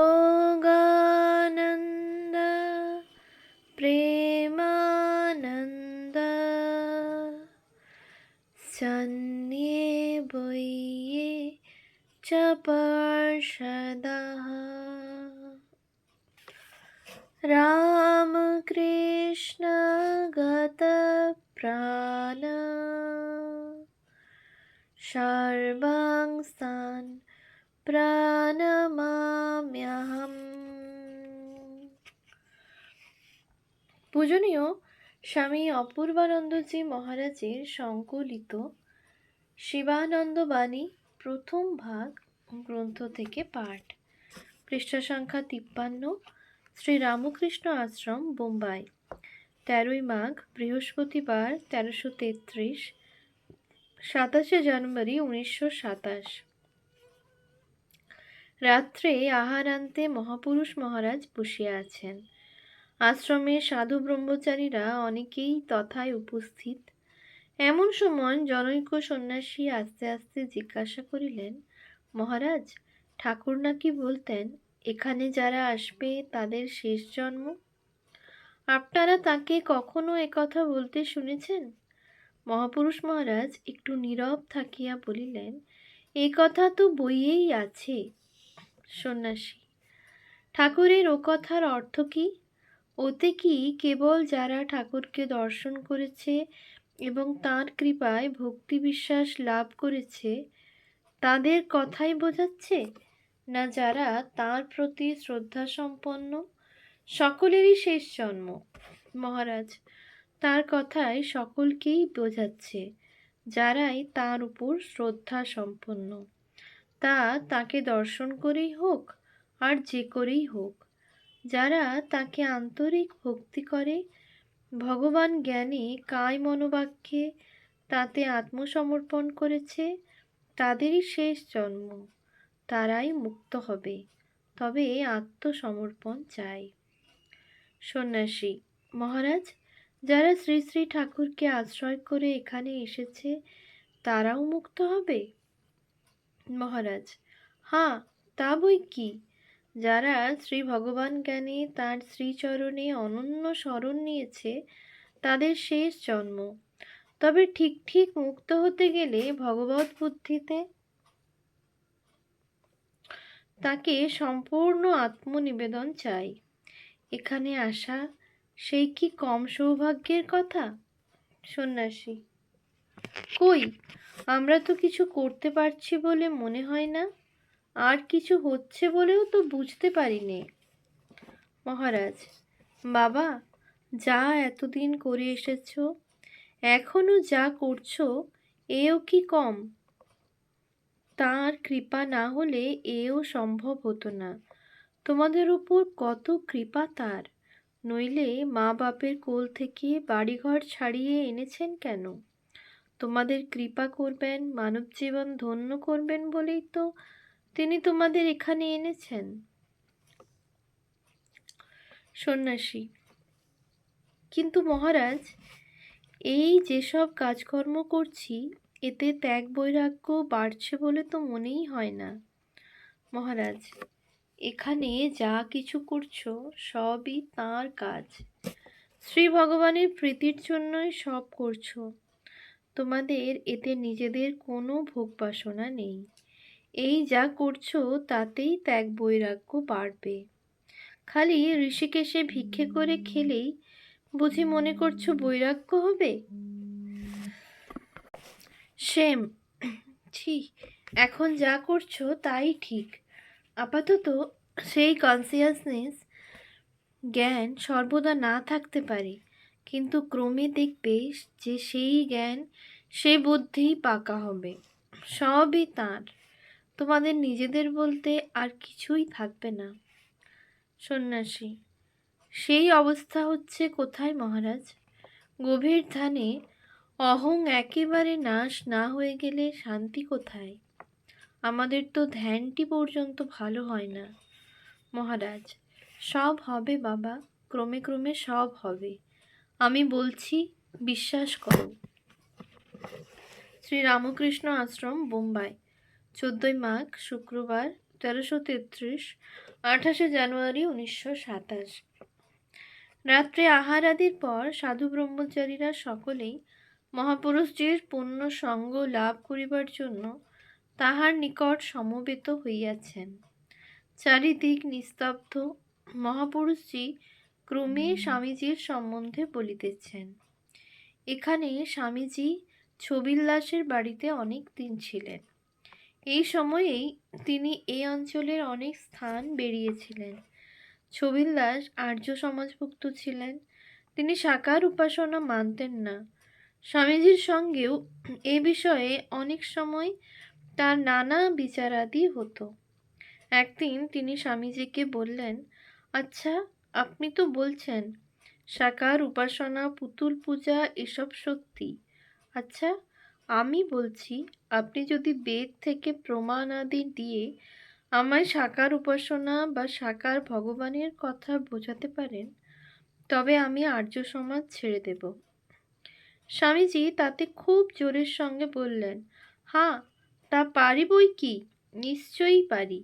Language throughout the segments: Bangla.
योगानन्द प्रेमानन्द सन्ये बये च पार्षदः रामकृष्ण गतप्राण सर्वांस्तान् প্রাণমাম্যহম পূজনীয় স্বামী অপূর্বানন্দজি মহারাজের সংকলিত শিবানন্দ বাণী প্রথম ভাগ গ্রন্থ থেকে পাঠ পৃষ্ঠা সংখ্যা তিপ্পান্ন শ্রী রামকৃষ্ণ আশ্রম বোম্বাই তেরোই মাঘ বৃহস্পতিবার তেরোশো তেত্রিশ সাতাশে জানুয়ারি উনিশশো সাতাশ রাত্রে আহারান্তে মহাপুরুষ মহারাজ বসিয়া আছেন। আশ্রমে সাধু ব্রহ্মচারীরা অনেকেই তথায় উপস্থিত। এমন সময় জনৈক সন্ন্যাসী আস্তে আস্তে জিজ্ঞাসা করিলেন, মহারাজ, ঠাকুর নাকি বলতেন, এখানে যারা আসবে তাদের শেষ জন্ম? আপনারা তাকে কখনো একথা বলতে শুনেছেন? মহাপুরুষ মহারাজ একটু নীরব থাকিয়া বলিলেন, এ কথা তো বইয়েই আছে। সন্ন্যাসী। ঠাকুরের ও কথার অর্থ কি? ওতে কি কেবল যারা ঠাকুরকে দর্শন করেছে এবং তাঁর কৃপায় ভক্তি বিশ্বাস লাভ করেছে, তাদের কথাই বোঝাচ্ছে, না যারা তাঁর প্রতি শ্রদ্ধা সম্পন্ন সকলেরই শেষ জন্ম। মহারাজ, তার কথায় সকলকেই বোঝাচ্ছে, যারাই তার উপর শ্রদ্ধা সম্পন্ন তা তাকে দর্শন করেই হোক আর যে করেই হোক। যারা তাকে আন্তরিক ভক্তি করে, ভগবান জ্ঞানে কায় মনোবাক্যে তাতে আত্মসমর্পণ করেছে, তাদেরই শেষ জন্ম। তারাই মুক্ত হবে, তবে আত্মসমর্পণ চাই। সন্ন্যাসী, মহারাজ, যারা শ্রী শ্রী ঠাকুরকে আশ্রয় করে এখানে এসেছে, তারাও মুক্ত হবে? মহারাজ। হ্যাঁ তা বই কি? যারা শ্রী ভগবান জ্ঞানে তার শ্রীচরণে অনন্য স্মরণ নিয়েছে, তাদের শেষ জন্ম। তবে ঠিক ঠিক মুক্ত হতে গেলে ভগবত বুদ্ধিতে তাকে সম্পূর্ণ আত্মনিবেদন চাই। এখানে আসা, সেই কি কম সৌভাগ্যের কথা? সন্ন্যাসী। কই? আমরা তো কিছু করতে পারছি বলে মনে হয় না। আর কিছু হচ্ছে বলেও তো বুঝতে পারিনি। মহারাজ, বাবা, যা এতদিন করে এসেছ এখনও যা করছ, এও কি কম? তার কৃপা না হলে এও সম্ভব হতো না। তোমাদের উপর কত কৃপা তার। নইলে মা বাপের কোল থেকে বাড়িঘর ছাড়িয়ে এনেছেন কেন? তোমাদের কৃপা করবেন, মানব জীবন ধন্য করবেন বলেই তো তিনি তোমাদের এখানে এনেছেন। সন্ন্যাসী, কিন্তু মহারাজ, এই যেসব কাজকর্ম করছি, এতে ত্যাগ বৈরাগ্য বাড়ছে বলে তো মনেই হয় না। মহারাজ, এখানে যা কিছু করছ, সবই তাঁর কাজ। শ্রী ভগবানের প্রীতির জন্যই সব করছ। তোমাদের এতে নিজেদের কোনো ভোগ বাসনা নেই। এই যা করছ, তাতেই ত্যাগ বৈরাগ্য বাড়বে। খালি ঋষিকেশে ভিক্ষে করে খেলেই বুঝি মনে করছ বৈরাগ্য হবে? সেম। ছি, এখন যা করছ, তাই ঠিক। আপাতত সেই কনসিয়াসনেস জ্ঞান সর্বদা না থাকতে পারে। কিন্তু ক্রমে দেখবে যে সেই জ্ঞান সে বুদ্ধিই পাকা হবে। সবই তাঁর। তোমাদের নিজেদের বলতে আর কিছুই থাকবে না। সন্ন্যাসী, সেই অবস্থা হচ্ছে কোথায় মহারাজ? গভীর ধানে অহং একেবারে নাশ না হয়ে গেলে শান্তি কোথায়? আমাদের তো ধ্যানটি পর্যন্ত ভালো হয় না। মহারাজ, সব হবে বাবা, ক্রমে ক্রমে সব হবে। আমি বলছি, বিশ্বাস করো। শ্রী রামকৃষ্ণ আশ্রম, বোম্বাই। চোদ্দই মাঘ, শুক্রবার, তেরোশো তেত্রিশ, আঠাশে জানুয়ারি, উনিশশো সাতাশ। রাত্রে আহার আদির পর সাধু ব্রহ্মচারীরা সকলেই মহাপুরুষটির পূর্ণ সঙ্গ লাভ করিবার জন্য তাহার নিকট সমবেত হইয়াছেন। চারিদিক নিস্তব্ধ মহাপুরুষজি ক্রমে স্বামীজির সম্বন্ধে বলিতেছেন, এখানে স্বামীজি ছবিল্লাসের বাড়িতে অনেক দিন ছিলেন। এই সময়েই তিনি এই অঞ্চলের অনেক স্থান বেরিয়েছিলেন। ছবিল্লাস আর্য সমাজভুক্ত ছিলেন। তিনি সাকার উপাসনা মানতেন না। স্বামীজির সঙ্গেও এ বিষয়ে অনেক সময় তার নানা বিচারাদি হতো। একদিন তিনি স্বামীজিকে বললেন আচ্ছা আপনি তো বলছেন, সাকার, উপাসনা, পুতুল পূজা, এসব সত্যি। আচ্ছা আমি বলছি, আপনি যদি বেদ থেকে প্রমাণ আদি দিয়ে আমায় সাকার, উপাসনা বা সাকার ভগবানের কথা বোঝাতে পারেন, তবে আমি আর্য সমাজ ছেড়ে দেব। স্বামীজি তাতে খুব জোরের সঙ্গে বললেন হ্যাঁ তা পারি বই কি? নিশ্চয়ই পারি।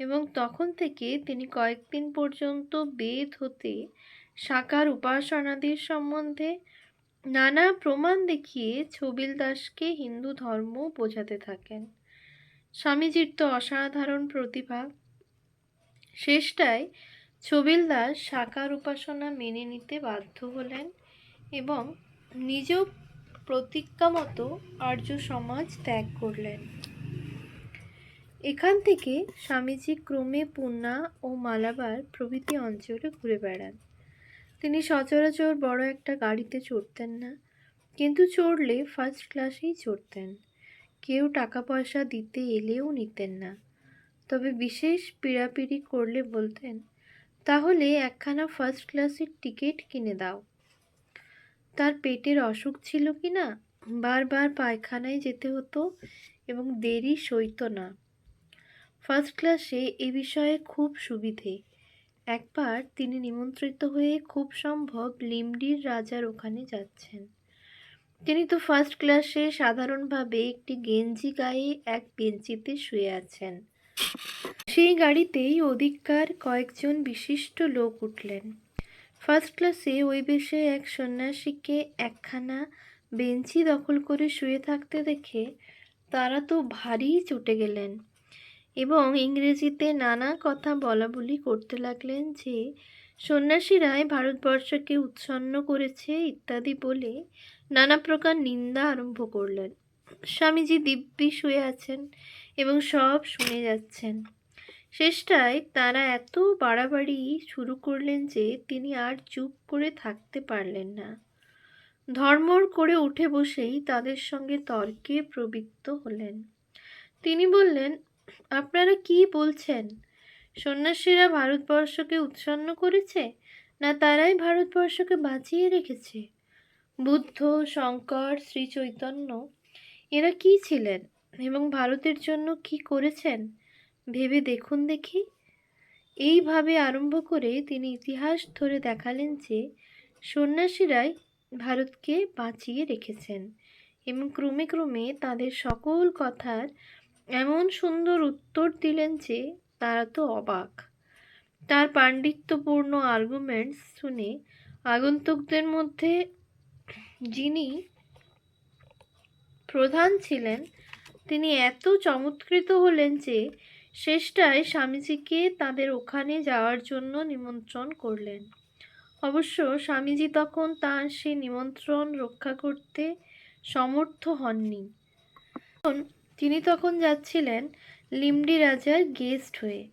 এবং তখন থেকে তিনি কয়েকদিন পর্যন্ত বেদ হতে সাকার উপাসনাদের সম্বন্ধে নানা প্রমাণ দেখিয়ে ছবিল দাসকে হিন্দু ধর্ম বোঝাতে থাকেন। স্বামীজির তো অসাধারণ প্রতিভা। শেষটায় ছবিল দাস সাকার উপাসনা মেনে নিতে বাধ্য হলেন এবং নিজ প্রতিজ্ঞা মতো আর্য সমাজ ত্যাগ করলেন। এখান থেকে স্বামীজি ক্রমে পুনা ও মালাবার প্রভৃতি অঞ্চলে ঘুরে বেড়ান। তিনি সচরাচর বড় একটা গাড়িতে চড়তেন না, কিন্তু চড়লে ফার্স্ট ক্লাসেই চড়তেন। কেউ টাকা পয়সা দিতে এলেও নিতেন না। তবে বিশেষ পীড়াপিড়ি করলে বলতেন, তাহলে একখানা ফার্স্ট ক্লাসের টিকিট কিনে দাও। তার পেটের অসুখ ছিল কি না? বারবার পায়খানায় যেতে হতো এবং দেরি সইত না। ফার্স্ট ক্লাসে এ বিষয়ে খুব সুবিধে। একবার তিনি নিমন্ত্রিত হয়ে খুব সম্ভব লিমডির রাজার ওখানে যাচ্ছেন। তিনি তো ফার্স্ট ক্লাসে সাধারণভাবে একটি গেঞ্জি গায়ে এক বেঞ্চিতে শুয়ে আছেন। সেই গাড়িতেই অধিককার কয়েকজন বিশিষ্ট লোক উঠলেন। ফার্স্ট ক্লাসে ওই বেশে এক সন্ন্যাসীকে একখানা বেঞ্চি দখল করে শুয়ে থাকতে দেখে তারা তো ভারী চটে গেলেন। এবং ইংরেজিতে নানা কথা বলা বলি করতে লাগলেন যে সন্ন্যাসীরাই ভারতবর্ষকে উৎসন্ন করেছে ইত্যাদি বলে নানা প্রকার নিন্দা আরম্ভ করলেন। স্বামীজি দিব্যি শুয়ে আছেন এবং সব শুনে যাচ্ছেন। শেষটায় তারা এত বাড়াবাড়ি শুরু করলেন যে, তিনি আর চুপ করে থাকতে পারলেন না। ধর্মর করে উঠে বসেই তাদের সঙ্গে তর্কে প্রবৃত্ত হলেন। তিনি বললেন আপনারা কি বলছেন? সন্ন্যাসীরা ভারতবর্ষকে উৎসন্ন করেছে, না তারাই ভারতবর্ষকে বাঁচিয়ে রেখেছে? বুদ্ধ, শঙ্কর শ্রী চৈতন্য এরা কি ছিলেন এবং ভারতের জন্য কি করেছেন? ভেবে দেখুন দেখি। এইভাবে আরম্ভ করে তিনি ইতিহাস ধরে দেখালেন যে সন্ন্যাসীরাই ভারতকে বাঁচিয়ে রেখেছেন এবং ক্রমে ক্রমে তাদের সকল কথার এমন সুন্দর উত্তর দিলেন যে তারা তো অবাক। তার পাণ্ডিত্যপূর্ণ আর্গুমেন্টস শুনে আগন্তুকদের মধ্যে যিনি প্রধান ছিলেন, তিনি এত চমৎকৃত হলেন যে শেষটায় স্বামীজিকে তাদের ওখানে যাওয়ার জন্য নিমন্ত্রণ করলেন। অবশ্য স্বামীজি তখন তার সে নিমন্ত্রণ রক্ষা করতে সমর্থ হননি। তিনি তখন যাচ্ছিলেন লিমডি রাজার গেস্ট হয়ে।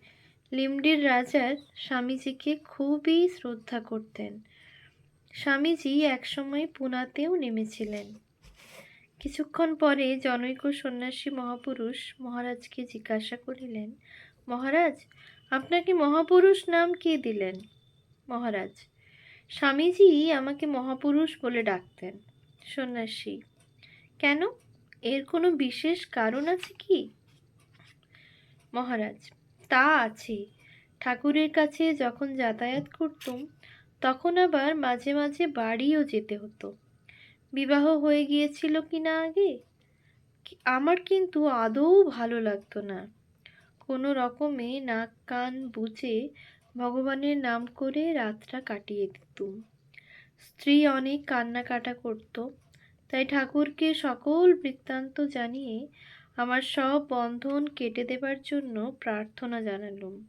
লিমডির রাজার স্বামীজিকে খুবই শ্রদ্ধা করতেন। স্বামীজি একসময় পুনাতেও নেমেছিলেন। কিছুক্ষণ পরে জনৈক সন্ন্যাসী মহাপুরুষ মহারাজকে জিজ্ঞাসা করিলেন, মহারাজ, আপনাকে মহাপুরুষ নাম কে দিলেন? মহারাজ, স্বামীজি আমাকে মহাপুরুষ বলে ডাকতেন। সন্ন্যাসী, কেন? এর কোনো বিশেষ কারণ আছে কি? মহারাজ, তা আছে। ঠাকুরের কাছে যখন যাতায়াত করতুম, তখন আবার মাঝে মাঝে বাড়িও যেতে হতো। বিবাহ হয়ে গিয়েছিল কি না আগে আমার কিন্তু আদৌ ভালো লাগতো না। কোনো রকমে নাক কান বুঝে ভগবানের নাম করে রাতটা কাটিয়ে দিতুম। স্ত্রী অনেক কান্নাকাটা করত তাই ঠাকুরকে সকল বৃত্তান্ত জানিয়ে আমার সব বন্ধন কেটে দেবার জন্য প্রার্থনা জানালুম।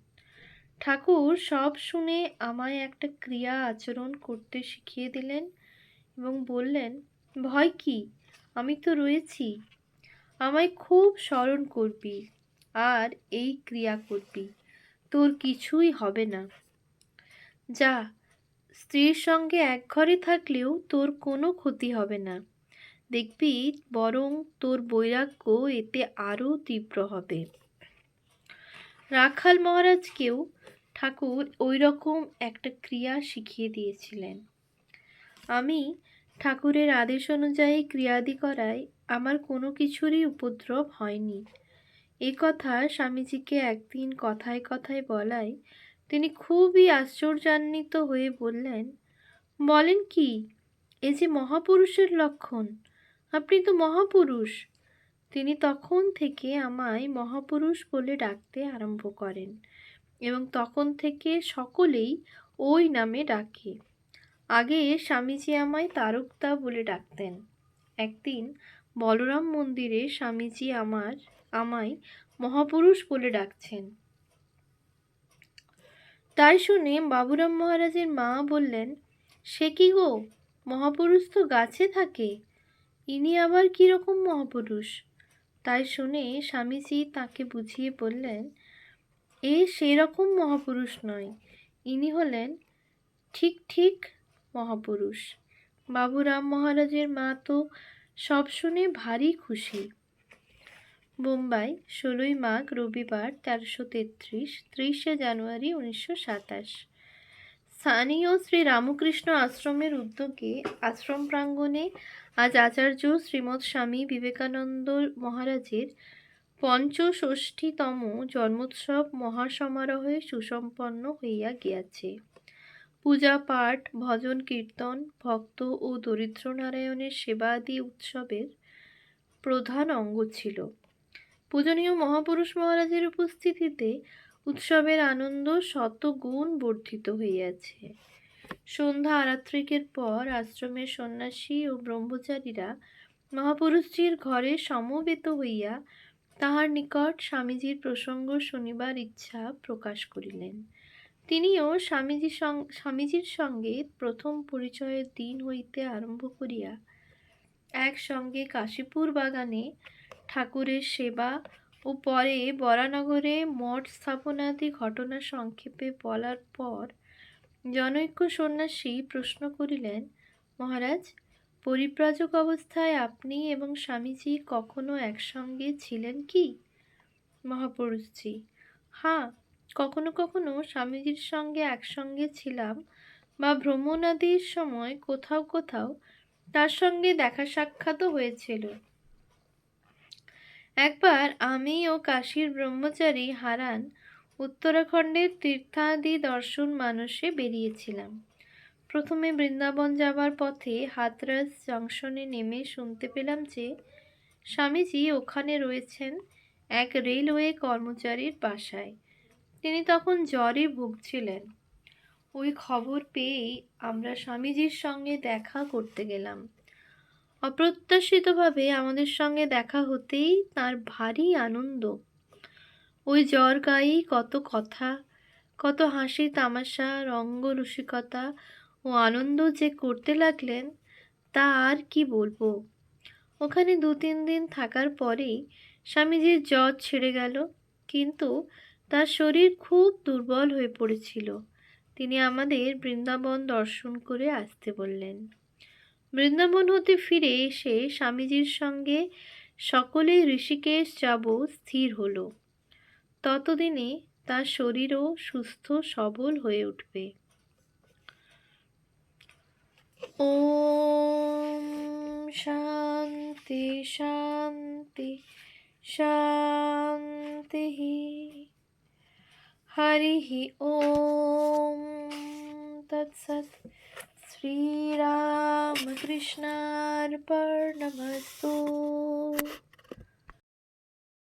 ঠাকুর সব শুনে আমায় একটা ক্রিয়া আচরণ করতে শিখিয়ে দিলেন এবং বললেন, ভয় কি? আমি তো রয়েছি। আমায় খুব স্মরণ করবি আর এই ক্রিয়া করবি। তোর কিছুই হবে না। যা, স্ত্রীর সঙ্গে এক ঘরে থাকলেও তোর কোনো ক্ষতি হবে না। দেখবি বরং তোর বৈরাগ্য এতে আরও তীব্র হবে। রাখাল মহারাজকেও ঠাকুর ওই রকম একটা ক্রিয়া শিখিয়ে দিয়েছিলেন। আমি ঠাকুরের আদেশ অনুযায়ী ক্রিয়াদি করায় আমার কোনো কিছুরই উপদ্রব হয়নি। এ কথা স্বামীজিকে একদিন কথায় কথায় বলায় তিনি খুবই আশ্চর্যান্বিত হয়ে বললেন, বলেন কি, এ যে মহাপুরুষের লক্ষণ আপনি তো মহাপুরুষ। তিনি তখন থেকে আমায় মহাপুরুষ বলে ডাকতে আরম্ভ করেন এবং তখন থেকে সকলেই ওই নামে ডাকে। আগে স্বামীজি আমায় তারকদা বলে ডাকতেন। একদিন বলরাম মন্দিরে স্বামীজি আমার, আমায় মহাপুরুষ বলে ডাকছেন। তাই শুনে বাবুরাম মহারাজের মা বললেন, সে কি গো? মহাপুরুষ তো গাছে থাকে। ইনি আবার কীরকম মহাপুরুষ? তাই শুনে স্বামীজি তাকে বুঝিয়ে বললেন, এ সেরকম মহাপুরুষ নয়। ইনি হলেন ঠিক ঠিক মহাপুরুষ। বাবুরাম মহারাজের মা তো সব শুনে ভারী খুশি। বোম্বাই, ষোলোই মাঘ রবিবার তেরোশো তেত্রিশ, ত্রিশে জানুয়ারি উনিশশো সাতাশ। স্থানীয় শ্রী রামকৃষ্ণ আশ্রমের উদ্যোগে আশ্রম প্রাঙ্গণে আজ আচার্য শ্রীমৎ স্বামী বিবেকানন্দ মহারাজের পঞ্চষষ্ঠীতম জন্মোৎসব মহাসমারোহে সুসম্পন্ন হইয়া গিয়াছে। পূজা পাঠ, ভজন কীর্তন, ভক্ত ও দরিদ্র নারায়ণের সেবাদি উৎসবের প্রধান অঙ্গ ছিল। পূজনীয় মহাপুরুষ মহারাজের উপস্থিতিতে উৎসবের আনন্দ শতগুণ বর্ধিত হইয়াছে। সন্ধ্যা আরাত্রিকের পর আশ্রমের সন্ন্যাসী ও ব্রহ্মচারীরা মহাপুরুষজির ঘরে সমবেত হইয়া তাহার নিকট স্বামীজির প্রসঙ্গ শুনিবার ইচ্ছা প্রকাশ করিলেন। তিনিও স্বামীজি স্বামীজির সঙ্গে প্রথম পরিচয়ের দিন হইতে আরম্ভ করিয়া একসঙ্গে কাশীপুর বাগানে ঠাকুরের সেবা ও পরে বরানগরে মঠ স্থাপনাদি ঘটনা সংক্ষেপে বলার পর জনৈক্য সন্ন্যাসী প্রশ্ন করিলেন, মহারাজ, পরিব্রাজক অবস্থায় আপনি এবং স্বামীজি কখনো একসঙ্গে ছিলেন কি? মহাপুরুষজি হ্যাঁ কখনো কখনো স্বামীজির সঙ্গে একসঙ্গে ছিলাম বা ভ্রমণাদির সময় কোথাও কোথাও তার সঙ্গে দেখা সাক্ষাৎও হয়েছিল। একবার আমি ও কাশীর ব্রহ্মচারী হারান উত্তরাখণ্ডের তীর্থাদি দর্শন মানসে বেরিয়েছিলাম। প্রথমে বৃন্দাবন যাবার পথে হাতরাস জংশনে নেমে শুনতে পেলাম যে স্বামীজি ওখানে রয়েছেন এক রেলওয়ে কর্মচারীর বাসায়। তিনি তখন জ্বরে ভুগছিলেন। ওই খবর পেয়েই আমরা স্বামীজির সঙ্গে দেখা করতে গেলাম। অপ্রত্যাশিতভাবে আমাদের সঙ্গে দেখা হতেই তার ভারী আনন্দ। ওই জ্বর গায়েই কত কথা, কত হাসি, তামাশা, রঙ্গ, রসিকতা ও আনন্দ যে করতে লাগলেন, তা আর কি বলব? ওখানে দু তিন দিন থাকার পরেই স্বামীজির জ্বর ছেড়ে গেল, কিন্তু তার শরীর খুব দুর্বল হয়ে পড়েছিল। তিনি আমাদের বৃন্দাবন দর্শন করে আসতে বললেন। বৃন্দাবন হতে ফিরে এসে স্বামীজির সঙ্গে সকলেই ঋষিকেশ যাব স্থির হলো। ততদিনে তার শরীরও সুস্থ, সবল হয়ে উঠবে। ওম শান্তি শান্তি শান্তি হরি ওম তৎসৎ। श्री श्रीरामकृष्णार्पणमस्तु।